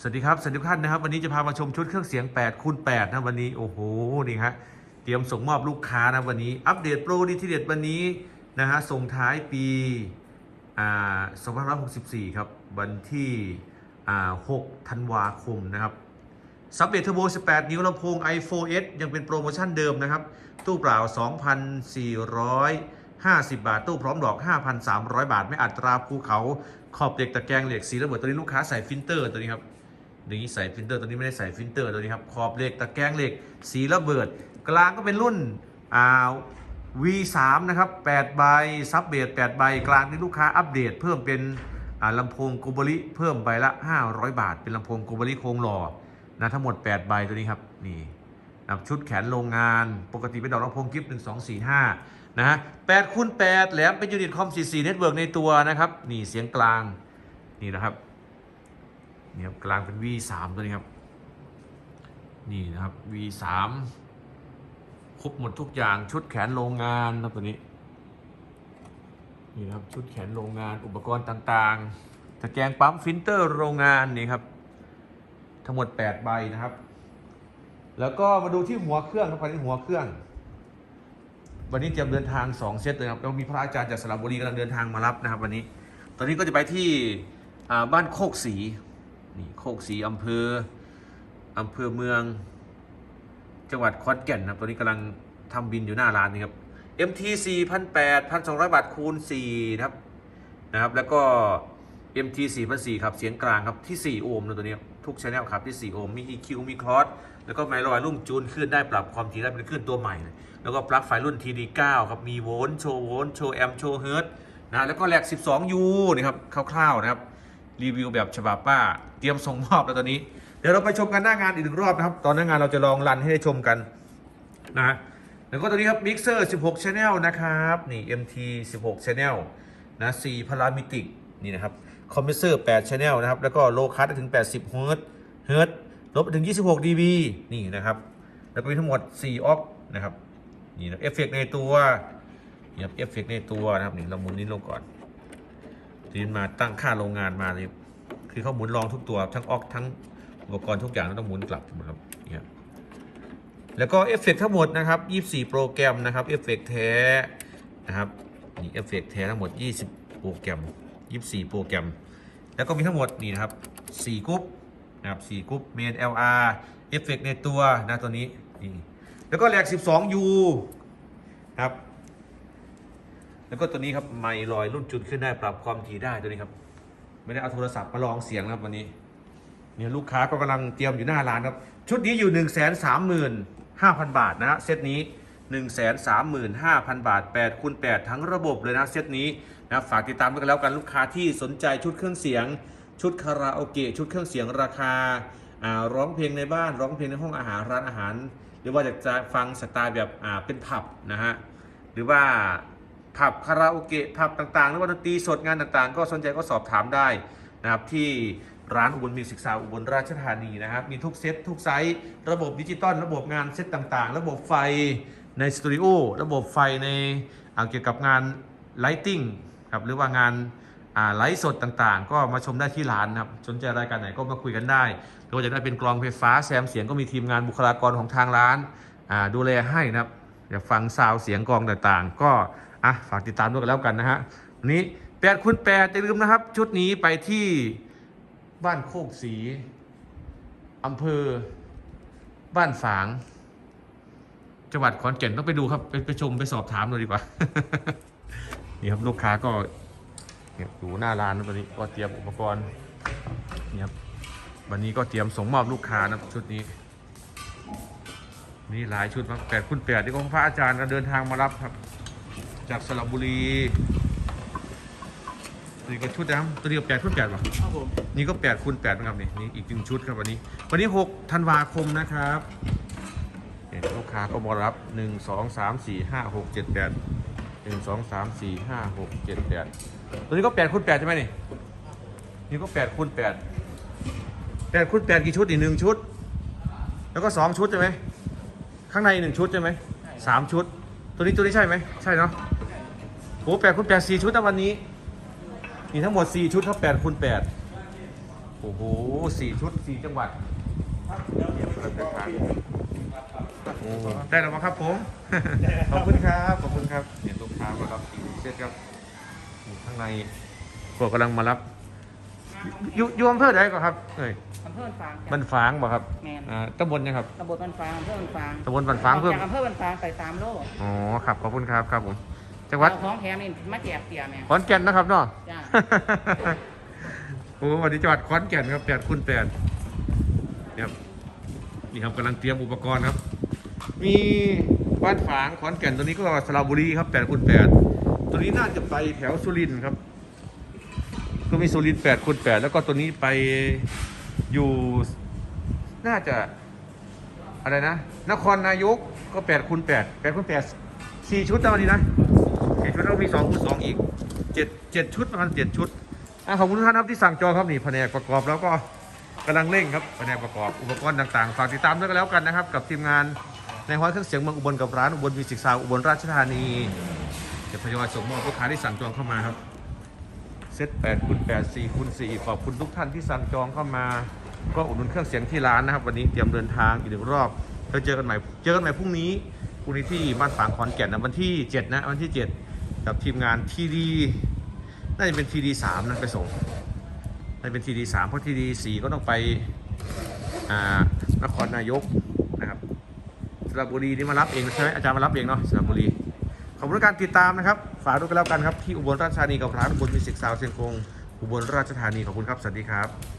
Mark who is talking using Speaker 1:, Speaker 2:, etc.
Speaker 1: สวัสดีครับสวัสดีทุกท่านนะครับ วันนี้จะพามาชมชุดเครื่องเสียง8คูณ8นะวันนี้โอ้โหนี่ฮะเตรียมส่งมอบลูกค้านะวันนี้ อัปเดตโปรดีทีเด็ดวันนี้นะฮะส่งท้ายปีอ่า2564 ครับ วันที่อ่า6ธันวาคมนะครับซับเบทเทอร์โบ18 นิ้วลำโพง i4S ยังเป็นโปรโมชั่นเดิมนะครับ ตู้เปล่า 2,450 บาท ตู้พร้อมดอก 5,300 บาท ไม่อัตราภูเขาขอบเหล็กตะแกรงเหล็กสีระเบิดตัวนี้ลูกค้าใส่ฟิลเตอร์ตัวนี้ครับ นี้ใส่ฟิลเตอร์ตัวนี้ไม่ได้ใส่ฟิลเตอร์ตัวนี้ครับขอบเหล็กตะแกรงเหล็ก สีระเบิด กลางก็เป็นรุ่นอ่า V3 นะครับ8ใบซับเบส8ใบกลางที่ลูกค้าอัปเดต เพิ่มเป็นลำโพงโกบริเพิ่มใบละ 500 บาท เป็นลำโพงโกบริโครงหล่อนะทั้งหมด 8 ใบตัวนี้ครับนี่นะชุดแขนโรงงาน ปกติเป็นดอกลำโพงกิฟต์1 2 4 5นะฮะ8คูณ8แหลมเป็นยูนิตคอม44เน็ตเวิร์กในตัวนะครับ นี่เสียงกลางนี่นะครับ นี่ครับกลางเป็น V3 ตัวนี้ครับ นี่นะครับ V3 ครบหมดทุกอย่างชุดแขนโรงงานนะตัวนี้ นี่นะครับชุดแขนโรงงานอุปกรณ์ต่างๆตะแกรงปั๊มฟิลเตอร์โรงงานนี่ครับ ทั้งหมด 8 ใบนะครับ แล้วก็มาดูที่หัวเครื่องครับคันนี้หัวเครื่อง วันนี้เตรียมเดินทาง 2 เซตเลยครับแล้วมีพระอาจารย์จากสระบุรีกำลังเดินทางมารับนะครับ วันนี้ ตอนนี้ก็จะไปที่บ้านโคกศรี นี่โคกศีอำเภออำเภอเมือง จังหวัดขอนแก่นนะครับตอนนี้กำลังทำบินอยู่หน้าร้านนี่ครับ MT 4,800 1,200 บาทคูณ4นะครับนะครับ แล้วก็ MT 4,400ครับ เสียงกลางครับที่ 4 โอห์มนะตัวนี้ทุกชแนลครับที่ 4 โอห์มมี EQ มีคลอสแล้วก็ไมโลอยรุ่มจูนขึ้นได้ปรับความถี่ได้เป็นขึ้นตัวใหม่เลยแล้วก็ปลั๊กไฟรุ่น TD9 ครับ มีโวลต์โชว์โวลต์โชว์แอมป์โชว์เฮิร์ตนะแล้วก็แหลก 12U นะครับคร่าวๆนะครับ รีวิวแบบฉบับป้า เตรียมส่งมอบแล้วตอนนี้ เดี๋ยวเราไปชมกันหน้างานอีกหนึ่งรอบนะครับ ตอนหน้างานเราจะลองรันให้ได้ชมกันนะแล้วก็ตัวนี้ครับมิกเซอร์16 Channel นะครับนี่ MT 16 Channel นะ4พารามิติกนี่นะครับคอมเพรสเซอร์8 Channel นะครับแล้วก็โลคัสถึง 80เฮิร์ตเฮิร์ตลบถึง 26 dB นี่นะครับ แล้วก็มีทั้งหมด 4 ออกนะครับนี่นะเอฟเฟกในตัวนี่ครับเอฟเฟกในตัวนะครับนี่เราหมุนนี้ลงก่อนทีนมาตั้งค่าโรงงานมาเลย คือเขาหมุนรองทุกตัวทั้งออกทั้งอุปกรณ์ทุกอย่างต้องหมุนกลับหมดครับนี่ครับแล้วก็เอฟเฟกต์ทั้งหมดนะครับ 24 โปรแกรมนะครับเอฟเฟกต์แท้นะครับนี่เอฟเฟกต์แท้ทั้งหมด 20 โปรแกรม 24 โปรแกรม แล้วก็มีทั้งหมดนี่นะครับ4กรุ๊ปนะครับ4กรุ๊ปเมน LR เอฟเฟกต์ในตัวนะตัวนี้นี่แล้วก็แหลก 12U ครับแล้วก็ตัวนี้ครับไมค์ลอยรุ่นจุดขึ้นได้ปรับความถี่ได้ตัวนี้ครับ ไม่ได้เอาโทรศัพท์มาลองเสียงนะครับวันนี้ เนี่ยลูกค้าก็กำลังเตรียมอยู่หน้าร้านครับ ชุดนี้อยู่ 1 3 5 0 0 0 บาทนะเซตนี้ 1 3 5 0 0 0 บาท8คูณ8ทั้งระบบเลยนะเซตนี้นะฝากติดตามกันแล้วกันลูกค้าที่สนใจชุดเครื่องเสียง ชุดคาราโอเกะชุดเครื่องเสียงราคาร้องเพลงในบ้านร้องเพลงในห้องอาหารร้านอาหาร หรือว่าอยากจะฟังสไตล์แบบเป็นผับนะฮะหรือว่า ผับคาราโอเกะผับต่างๆหรือว่าดนตรีสดงานต่างๆ ก็สนใจก็สอบถามได้นะครับที่ร้านอุบลมิวสิกซาวอุบลราชธานีนะครับ มีทุกเซตทุกไซส์ระบบดิจิตอลระบบงานเซตต่างๆ ระบบไฟในสตูดิโอระบบไฟในเกี่ยวกับงานไลติงครับหรือว่างานไลฟ์สดต่างๆ ก็มาชมได้ที่ร้านนะครับสนใจรายการไหนก็มาคุยกันได้หรือว่าจะได้เป็นกลองไฟฟ้าแซมเสียงก็มีทีมงานบุคลากรของทางร้านดูแลให้นะครับอยากฟังซาว์เสียงกลองต่างๆ ก็ อะฝากติดตามด้วยกันแล้วกันนะฮะวันนี้8คูณ8อย่าลืมนะครับ ชุดนี้ไปที่บ้านโคกศรีอำเภอ บ้านฝาง จังหวัดขอนแก่นต้องไปดูครับ ไปไปชมไปสอบถามดูดีกว่า นี่ครับลูกค้าก็เนี่ยอยู่หน้าร้านนะตอนนี้ก็เตรียมอุปกรณ์นี่ครับวันนี้ก็เตรียมส่งมอบลูกค้านะชุดนี้ นี่หลายชุดครับแปดคุณแปดที่ของพระอาจารย์ก็เดินทางมารับครับ จากสระบุรีนี่ก็ชุดนะครับตัวนี้ก็แปดคุณแปดป่ะ
Speaker 2: ครับผม
Speaker 1: นี่ก็8คูณ8นะครับนี่นี่อีกหนึ่งชุดครับวันนี้ วันนี้6ธันวาคมนะครับเนี่ยลูกค้าก็มารับ1 2 3 4 5 6 7 8 1 2 3 4 5 6 7 8ตัวนี้ก็8คูณ8ใช่ไหมนี่นี่ก็8คูณ8 8คูณ8กี่ชุดอีกหนึ่งชุด แล้วก็2ชุดใช่ไหมข้างในหนึ่งชุดใช่ไหมสามชุด ตัวนี้ตัวนี้ใช่ไหมใช่เนาะโอ้แปดคูณแปดสี่ชุดนะวันนี้ นี่ทั้งหมด4ชุดครับ8คูณ8โอ้โหสี่ชุดสี่จังหวัด
Speaker 2: ครับเดี๋ยวเดี๋ยว
Speaker 1: ครับ
Speaker 2: บอกพี่ครับ
Speaker 1: โอ้ได้แล้วมั้งครับผม ขอบคุณครับ ขอบคุณครับเนี่ยลูกค้ามารับอีกเซตครับอยู่ข้างในพวกกำลังมารับอยู่อยู่อำเภอใดก่อนครับเอ้ย
Speaker 3: อำเภอบันฟางจ้ะ
Speaker 1: บันฝางบ่ครับ
Speaker 3: แม่น
Speaker 1: อ่าตำบลยังครับ
Speaker 3: ตำบลบันฟางอำเภอบันฟาง
Speaker 1: ตำบลบันฝางเพิ่ม
Speaker 3: จากอำเภอบันฟางไปสามโล
Speaker 1: อ๋อครับขอบคุณครับครับผม จังหวัด
Speaker 3: เอาของแถมนี่มาแจกเตี่ยแม่
Speaker 1: ขอนแก่นนะครับเนาะ
Speaker 3: จ้า
Speaker 1: โอ้วันนี้จังหวัดขอนแก่นครับแปดคูณแปดเนี่ยครับนี่ครับกำลังเตรียมอุปกรณ์ครับ มีบ้านฝางขอนแก่นตัวนี้ก็สระบุรีครับแปดคูณแปดตัวนี้น่าจะไปแถวสุรินทร์ครับ ก็มีสุรินทร์แปดคูณแปดแล้วก็ตัวนี้ไปอยู่น่าจะ อะไรนะ นครนายกก็แปดคูณแปดแปดคูณแปดสี่ชุดนะวันนี้นะสี่ชุดแล้วก็ มีสองคูณสองอีกเจ็ดเจ็ดชุดประมาณเจ็ดชุดอะขอบคุณทุกท่านครับที่สั่งจองครับนี่แผนกประกอบแล้วก็กำลังเร่งครับแผนกประกอบอุปกรณ์ต่างๆฝากติดตามด้วยกันแล้วกันนะครับ กับทีมงานในห้องเครื่องเสียงเมืองอุบลกับร้านอุบลมิวสิกซาวอุบลราชธานีจะทยอยส่งมอบลูกค้าที่สั่งจองเข้ามาครับเซต8คูณ8 4คูณ4ขอบคุณทุกท่านที่สั่งจองเข้ามาก็อุดหนุนเครื่องเสียงที่ร้านนะครับ วันนี้เตรียมเดินทางอีกหนึ่งรอบแล้วเจอกันใหม่เจอกันใหม่พรุ่งนี้พรุ่งนี้ที่บ้านฝางขอนแก่นนะวันที่ 7 นะวันที่ 7 กับทีมงานทีดีน่าจะเป็นทีดี3นะไปส่งน่าจะเป็นทีดี3เพราะทีดี4ก็ต้องไปนครนายกนะครับสระบุรีนี่มารับเองใช่ไหมอาจารย์มารับเองเนาะสระบุรีขอบคุณการติดตามนะครับฝากด้วยกันแล้วกันครับที่อุบลราชธานีกับร้านอุบลมิสิกซาวเซียงคงอุบลราชธานีขอบคุณครับสวัสดีครับ